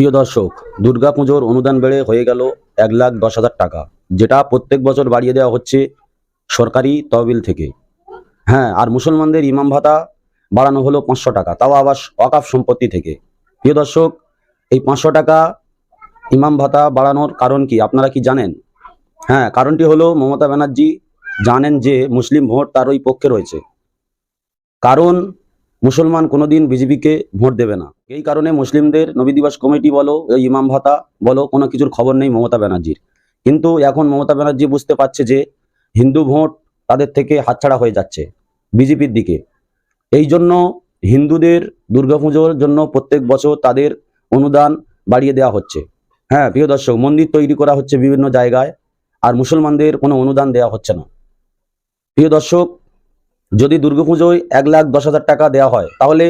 প্রিয় দর্শক, দুর্গাপুজোর অনুদান বেড়ে হয়ে গেল এক লাখ দশ হাজার টাকা, যেটা প্রত্যেক বছর বাড়িয়ে দেওয়া হচ্ছে সরকারি তহবিল থেকে। হ্যাঁ আর মুসলমানদের ইমাম ভাতা বাড়ানো হলো পাঁচশো টাকা, তাও আবার অকাফ সম্পত্তি থেকে। প্রিয় দর্শক, এই পাঁচশো টাকা ইমাম ভাতা বাড়ানোর কারণ কি, আপনারা কি জানেন? হ্যাঁ কারণটি হলো মমতা ব্যানার্জি জানেন যে মুসলিম ভোট তার ওই পক্ষে রয়েছে। কারণ মুসলমান কোনোদিন বিজেপিকে ভোট দেবে না। এই কারণে মুসলিমদের নবী দিবস কমিটি বলো ইমাম ভাতা বলো, কোনো কিছুর খবর নেই মমতা ব্যানার্জির। কিন্তু এখন মমতা ব্যানার্জি বুঝতে পারছে যে হিন্দু ভোট তাদের থেকে হাতছাড়া হয়ে যাচ্ছে বিজেপির দিকে। এই জন্য হিন্দুদের দুর্গাপুজোর জন্য প্রত্যেক বছর তাদের অনুদান বাড়িয়ে দেওয়া হচ্ছে। হ্যাঁ প্রিয় দর্শক, মন্দির তৈরি করা হচ্ছে বিভিন্ন জায়গায়, আর মুসলমানদের কোনো অনুদান দেওয়া হচ্ছে না। প্রিয় দর্শক যদি দুর্গাপুজোয় এক লাখ দশ হাজার টাকা দেওয়া হয়, তাহলে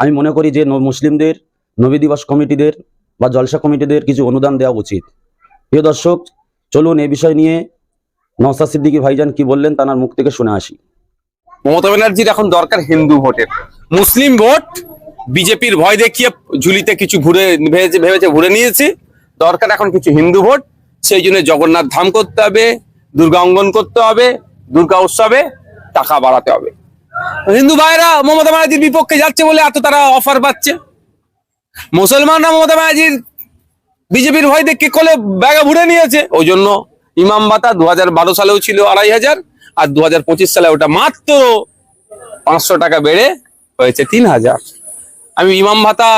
আমি মনে করি যে মুসলিমদের, নবী দিবস কমিটিদের বা জলসা কমিটিদের কিছু অনুদান দেওয়া উচিত। প্রিয় দর্শক, চলুন এ বিষয় নিয়ে নওসাদ সিদ্দিকী ভাইজান কি বললেন তার মুখ থেকে শুনে আসি। মমতা ব্যানার্জির এখন দরকার হিন্দু ভোটের। মুসলিম ভোট, বিজেপির ভয় দেখিয়ে ঝুলিতে কিছু ঘুরে ভেবেছে ভেবেছে, ঘুরে নিয়েছে। দরকার এখন কিছু হিন্দু ভোট, সেই জন্য জগন্নাথ ধাম করতে হবে, দুর্গা অঙ্গন করতে হবে, দুর্গা উৎসবে টাকা বাড়াতে হবে। হিন্দু ভাইরা মমতা ব্যানার্জির বিপক্ষে যাচ্ছে বলে এত তারা অফার পাচ্ছে। মুসলমানরা মমতা ব্যানার্জির বিজেপির ভয় দেখে কলে ব্যাগে ভুড়ে নিয়েছে। ওই জন্য ইমাম বাতা দু হাজার বারো সালেও ছিল আড়াই হাজার, আর দু হাজার পঁচিশ সালে ওটা মাত্র পাঁচশো টাকা বেড়ে হয়েছে তিন হাজার। আমি ইমাম ভাতা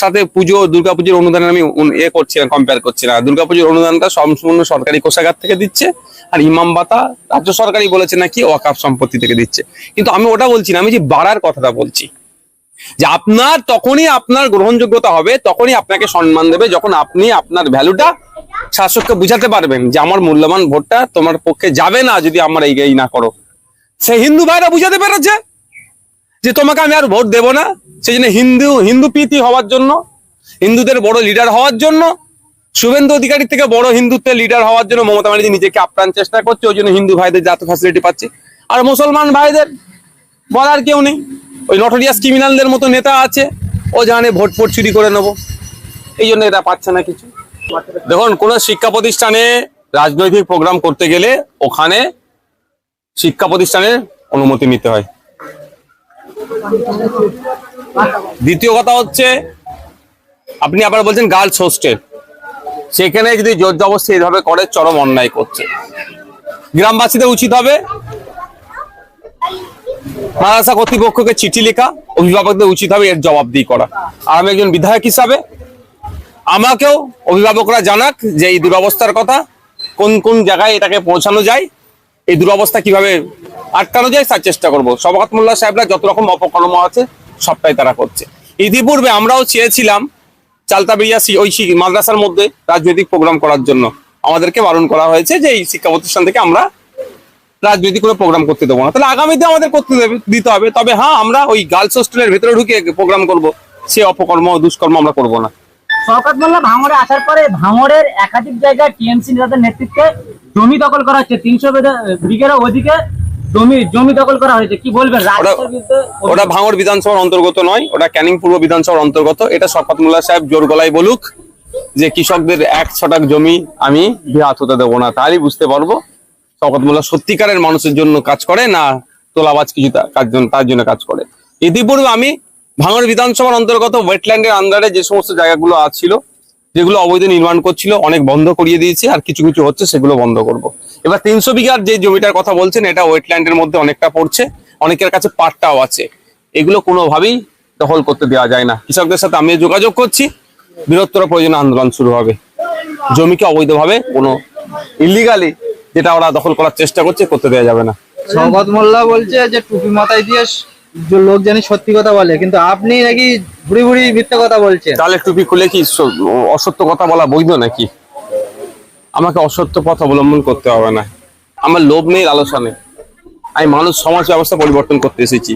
সাথে পুজো, দুর্গাপুজোর অনুদান আমি এ করছি না কম্পেয়ার করছি না। দুর্গাপুজোর অনুদানটা সম্পূর্ণ সরকারি কোষাগার থেকে দিচ্ছে আর ইমাম ভাতা রাজ্য সরকারই বলেছে নাকি ওয়াকাফ সম্পত্তি থেকে দিচ্ছে। কিন্তু আমি ওটা বলছি না, আমি যে বাড়ার কথাটা বলছি। যে আপনার তখনই আপনার গ্রহণযোগ্যতা হবে, তখনই আপনাকে সম্মান দেবে যখন আপনি আপনার ভ্যালুটা শাসককে বুঝাতে পারবেন যে আমার মূল্যবান ভোটটা তোমার পক্ষে যাবে না যদি আমার এই না করো। সে হিন্দু ভাইরা বুঝাতে পেরেছে? যে তোমাকে আমি আর ভোট দেব না সেই জন্য হিন্দু হিন্দু প্রীতি হওয়ার জন্য, হিন্দুদের বড় লিডার হওয়ার জন্য, শুভেন্দু অধিকারী থেকে বড় হিন্দুত্বের লিডার হওয়ার জন্য মমতা ব্যানার্জি নিজেকে আপ্রাণ চেষ্টা করছে, ওই জন্য হিন্দু ভাইদের যত ফ্যাসিলিটি পাচ্ছে। আর মুসলমান ভাইদের বলার কেউ নেই। ওই নটোরিয়াস ক্রিমিনালদের মতো নেতা আছে, ও জানে ভোট ফোট চুরি করে নেব। এই জন্য এটা পাচ্ছে না কিছু। দেখুন, কোন শিক্ষা প্রতিষ্ঠানে রাজনৈতিক প্রোগ্রাম করতে গেলে ওখানে শিক্ষা প্রতিষ্ঠানের অনুমতি নিতে হয়। দ্বিতীয় কথা হচ্ছে, আপনি আবার বলছেন গার্লস হোস্টেল সেখানে যদি জোর জবরদস্তি এইভাবে করে, চরম অন্যায় করছে। গ্রামবাসীদের উচিত হবে মাদ্রাসা কর্তৃপক্ষকে চিঠি লেখা, অভিভাবকদের উচিত হবে এর জবাবদিহি করা। আর আমি একজন বিধায়ক হিসাবে, আমাকেও অভিভাবকরা জানাক যে এই দুরবস্থার কথা, কোন কোন জায়গায় এটাকে পৌঁছানো যায়। এই দুরবস্থা কীভাবে আটকানো যায় তার চেষ্টা করব। শবাকত মোল্লা সাহেবরা যত রকম অপকর্ম আছে, সবটাই তারা করছে। ইতিপূর্বে আমরাও চেয়েছিলাম চালতাবিয়া সি- ওই মাদ্রাসার মধ্যে রাজনৈতিক প্রোগ্রাম করার জন্য। আমাদেরকে বারণ করা হয়েছে যে এই শিক্ষা প্রতিষ্ঠান থেকে আমরা রাজনৈতিক কোনো প্রোগ্রাম করতে দেবো না। তাহলে আগামীতে আমাদের করতে দিতে হবে। তবে হ্যাঁ আমরা ওই গার্লস হোস্টেলের ভেতরে ঢুকে প্রোগ্রাম করব। সে অপকর্ম, দুষ্কর্ম আমরা করব না। শওকত মোল্লা ভাঙড়ে আসার পরে ভাঙড়ের একাধিক জায়গায় টিএমসি নেতাদের নেতৃত্বে জমি দখল করা হচ্ছে তিনশো বিঘের ওদিকে জমি জমি দখল করা হয়েছে। কি বলবেন? ওটা ভাঙড় বিধানসভার অন্তর্গত নয় ওটা ক্যানিং পূর্ব বিধানসভার অন্তর্গত। এটা মোল্লা সাহেব জোর গলায় বলুক যে কৃষকদের এক ছটাক জমি আমি হাত হতে দেবো না তাহলেই বুঝতে পারব মোল্লা সত্যিকারের মানুষের জন্য কাজ করে না তোলাবাজ কিছু কাজ তার জন্য কাজ করে। ইতিপূর্বে আমি ভাঙড় বিধানসভার অন্তর্গত ওয়েটল্যান্ডের আন্ডারে যে সমস্ত জায়গাগুলো আছিল যেগুলো অবৈধ নির্মাণ করছিল, অনেক বন্ধ করিয়ে দিয়েছি আর কিছু কিছু হচ্ছে সেগুলো বন্ধ করব। এবার তিনশো বিঘার যে জমিটার কথা বলছেন, এটা ওয়েটল্যান্ডের মধ্যে অনেকটা পড়ছে, অনেকের কাছে পাটটাও আছে। এগুলো কোনোভাবেই দখল করতে দেওয়া যায় না। কৃষকদের সাথে আমি যোগাযোগ করছি, বৃহত্তর প্রয়োজনে আন্দোলন শুরু হবে। জমিকে অবৈধভাবে কোনো ইলিগালি যেটা ওরা দখল করার চেষ্টা করছে, করতে দেওয়া যাবে না। শওকত মোল্লা বলছে যে টুপি মাথায় দিয়ে লোক জানি সত্যি কথা বলে, কিন্তু আপনি নাকি ভুড়ি ভুড়ি মিথ্যে কথা বলছেন। তাহলে টুপি খুলে কি অসত্য কথা বলা বৈধ নাকি? আমাকে অসত্য পথ অবলম্বন করতে হবে না। আমার লোভ নেই নেই আমি মানুষ, সমাজ ব্যবস্থা পরিবর্তন করতে এসেছি।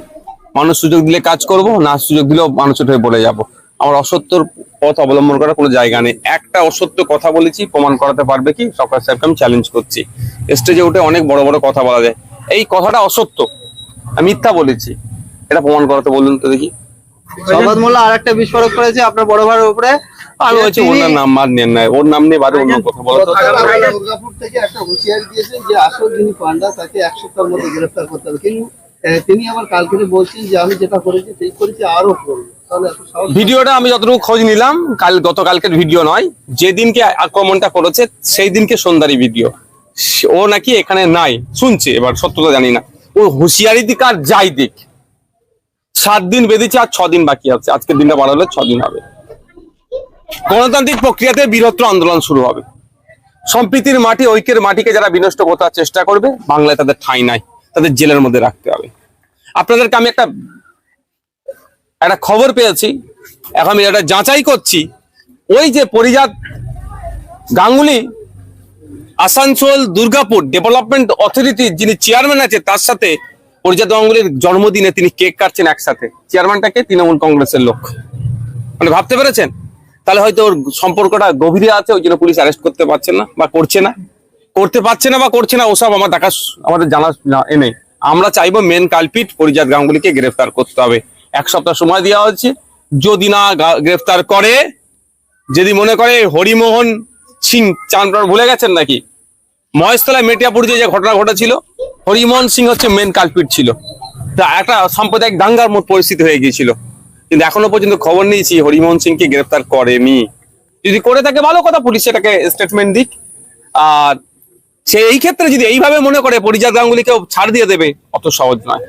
মানুষ সুযোগ দিলে কাজ করব, না সুযোগ দিলেও মানুষের হয়ে বলে যাব। আমার অসত্যর পথ অবলম্বন করার কোনো জায়গা নেই। একটা অসত্য কথা বলেছি, প্রমাণ করাতে পারবে কি? সরকার সাহেবকে আমি চ্যালেঞ্জ করছি। স্টেজে উঠে অনেক বড় বড় কথা বলা যায়। এই কথাটা অসত্য। আমি মিথ্যা বলেছি। এটা প্রমাণ করাতে বলুন তো দেখি। শওকত মোল্লা আর একটা বিস্ফোরক করেছে আপনার বড় ভাইয়ের উপরে। বলছি তিনি- ওনার নাম আর নেন না ওর নাম নিয়ে বাদে অন্য কথা বলো তো। দুর্গাপুর থেকে একটা হুঁশিয়ারি দিয়েছেন যে আসল যিনি পান্ডা তাকে এক সপ্তাহের মধ্যে গ্রেফতার করতে হবে। কিন্তু তিনি আবার কালকে বলছেন যে আমি যেটা করেছি ঠিক করেছি আরও করব। ভিডিওটা আমি যতটুকু খোঁজ নিলাম কাল গতকালকের ভিডিও নয় যেদিনকে আক্রমণটা করেছে সেই দিনকে সন্ধ্যারই ভিডিও ও নাকি এখানে নাই শুনছে এবার সত্যতা জানি না। ও হুঁশিয়ারি দিক আর যাই দিক। সাত দিন বেঁধেছে আর ছ দিন বাকি আছে। আজকের দিনটা বাড়ালে ছ দিন হবে। গণতান্ত্রিক প্রক্রিয়াতে বৃহত্তর আন্দোলন শুরু হবে। সম্প্রীতির মাটি, ঐক্যের মাটিকে যারা বিনষ্ট করার চেষ্টা করবে, বাংলায় তাদের ঠাঁই নাই। তাদের জেলের মধ্যে রাখতে হবে। আপনাদেরকে আমি একটা একটা খবর পেয়েছি। এখন আমি এটা যাচাই করছি। ওই যে পরিজাত গাঙ্গুলি, আসানসোল দুর্গাপুর ডেভেলপমেন্ট অথরিটির যিনি চেয়ারম্যান আছে, তার সাথে পরিজাত গাঙ্গুলির জন্মদিনে তিনি কেক কাটছেন একসাথে। চেয়ারম্যানটাকে তৃণমূল কংগ্রেসের লোক। মানে ভাবতে পেরেছেন? তাহলে হয়তো ওর সম্পর্কটা গভীরে আছে, ওই জন্য পুলিশ অ্যারেস্ট করতে পারছে না বা করছে না। করতে পারছে না বা করছে না, ওসব আমার দেখা আমাদের জানা এ নেই। আমরা চাইব মেন কালপিট পরিজাত গাঙ্গুলিকে গ্রেফতার করতে হবে। এক সপ্তাহ সময় দেওয়া হচ্ছে যদি না গ্রেফতার করে, যদি মনে করে হরিমোহন সিং চাঁদপাড় ভুলে গেছেন নাকি? মহেশতলায় মেটিয়াপুর যে ঘটনা ঘটেছিল, হরিমোহন সিং হচ্ছে মেন কালপিট ছিল। তা একটা সাম্প্রদায়িক দাঙ্গার মতো পরিস্থিতি হয়ে গিয়েছিল। কিন্তু এখনও পর্যন্ত খবর নিয়েছি, হরিমোহন সিংকে গ্রেফতার করেনি। যদি করে থাকে ভালো কথা, পুলিশ সেটাকে স্টেটমেন্ট দিক। আর সে এই ক্ষেত্রে যদি এইভাবে মনে করে পরিজাত গাঙ্গুলিকেও ছাড় দিয়ে দেবে, অত সহজ নয়।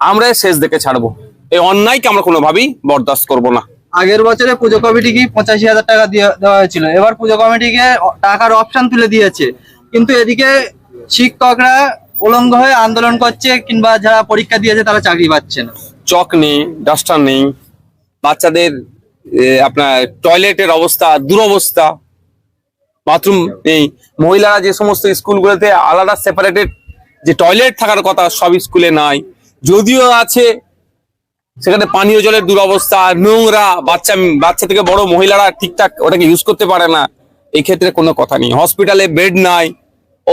আমরা শেষ দেখে ছাড়বো। এই অন্যায়কে আমরা কোনোভাবেই বরদাস্ত করব না। আগের বছরে পুজো কমিটিকে পঁচাশি হাজার টাকা দেওয়া হয়েছিল। এবার পুজো কমিটিকে টাকার অপশন তুলে দিয়েছে। কিন্তু এদিকে শিক্ষকরা উলঙ্গ হয়ে আন্দোলন করছে কিংবা যারা পরীক্ষা দিয়েছে তারা চাকরি পাচ্ছে না। চক নেই, ডাস্টার নেই, বাচ্চাদের আপনার টয়লেটের অবস্থা, দুরবস্থা, বাথরুম নেই। মহিলারা যে সমস্ত স্কুলগুলোতে আলাদা সেপারেটেড যে টয়লেট থাকার কথা সব স্কুলে নাই। যদিও আছে, সেখানে পানীয় জলের দুরবস্থা, নোংরা, বাচ্চা বাচ্চা থেকে বড় মহিলারা ঠিকঠাক ওটাকে ইউজ করতে পারে না এই ক্ষেত্রে কোনো কথা নেই। হসপিটালে বেড নাই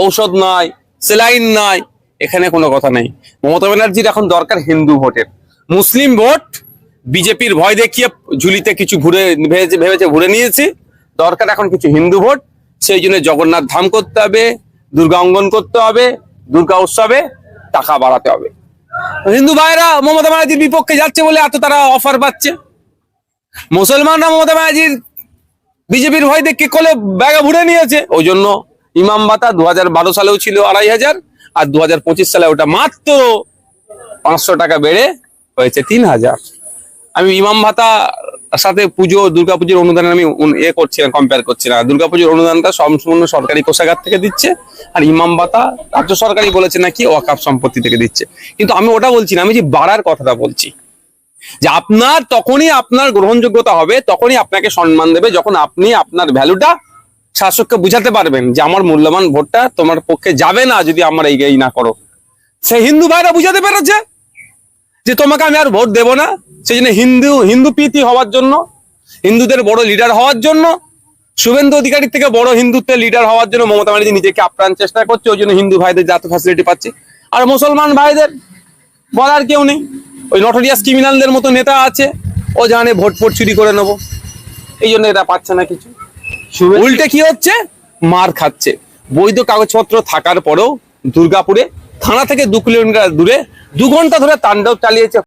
ঔষধ নাই, সেলাইন নাই, এখানে কোনো কথা নেই। মমতা ব্যানার্জির এখন দরকার হিন্দু ভোটের। মুসলিম ভোট, বিজেপির ভয় দেখিয়ে ঝুলিতে কিছু ঘুরে ভেবেছে ভেবেছে, ঘুরে নিয়েছে। দরকার এখন কিছু হিন্দু ভোট, সেই জন্য জগন্নাথ ধাম করতে হবে, দুর্গা অঙ্গন করতে হবে, দুর্গা উৎসবে টাকা বাড়াতে হবে। হিন্দু ভাইরা, মমতা ব্যানার্জির বিপক্ষে যাচ্ছে বলে এত তারা অফার পাচ্ছে। মুসলমানরা মমতা ব্যানার্জির, বিজেপির ভয় দেখে কলে ব্যাগে ভরে নিয়েছে। ওই জন্য ইমাম ভাতা দু সালেও ছিল আড়াই হাজার, আর দু হাজার পঁচিশ সালে ওটা মাত্র পাঁচশো টাকা বেড়ে হয়েছে তিন হাজার। আমি ইমাম ভাতা সাথে পুজো, দুর্গাপুজোর অনুদান আমি এ করছি না কম্পেয়ার করছি না। দুর্গাপুজোর অনুদানটা সম্পূর্ণ সরকারি কোষাগার থেকে দিচ্ছে, আর ইমাম ভাতা রাজ্য সরকারই বলেছে নাকি ওয়াকাফ সম্পত্তি থেকে দিচ্ছে। কিন্তু আমি ওটা বলছি না, আমি যে বাড়ার কথাটা বলছি, যে আপনার তখনই আপনার গ্রহণযোগ্যতা হবে, তখনই আপনাকে সম্মান দেবে, যখন আপনি আপনার ভ্যালুটা শাসককে বুঝাতে পারবেন যে আমার মূল্যবান ভোটটা তোমার পক্ষে যাবে না যদি আমার এই না করো। সে হিন্দু ভাইরা বুঝাতে পেরেছে যে তোমাকে আমি আর ভোট দেব না। সেই জন্য হিন্দু হিন্দু প্রীতি হওয়ার জন্য, হিন্দুদের বড় লিডার হওয়ার জন্য, শুভেন্দু অধিকারীর থেকে বড় হিন্দুত্বের লিডার হওয়ার জন্য মমতা ব্যানার্জি নিজেকে আপ্রাণ চেষ্টা করছে, ওই জন্য হিন্দু ভাইদের যত ফ্যাসিলিটি পাচ্ছে। আর মুসলমান ভাইদের বলার কেউ নেই। ওই নটোরিয়াস ক্রিমিনালদের মতো নেতা আছে, ও জানে ভোট ফোট চুরি করে নেব। এই জন্য এটা পাচ্ছে না কিছু। উল্টে কি হচ্ছে? মার খাচ্ছে। বৈধ কাগজপত্র থাকার পরেও দুর্গাপুরে, থানা থেকে দু কিলোমিটার দূরে, দু ঘণ্টা ধরে তাণ্ডব চালিয়েছে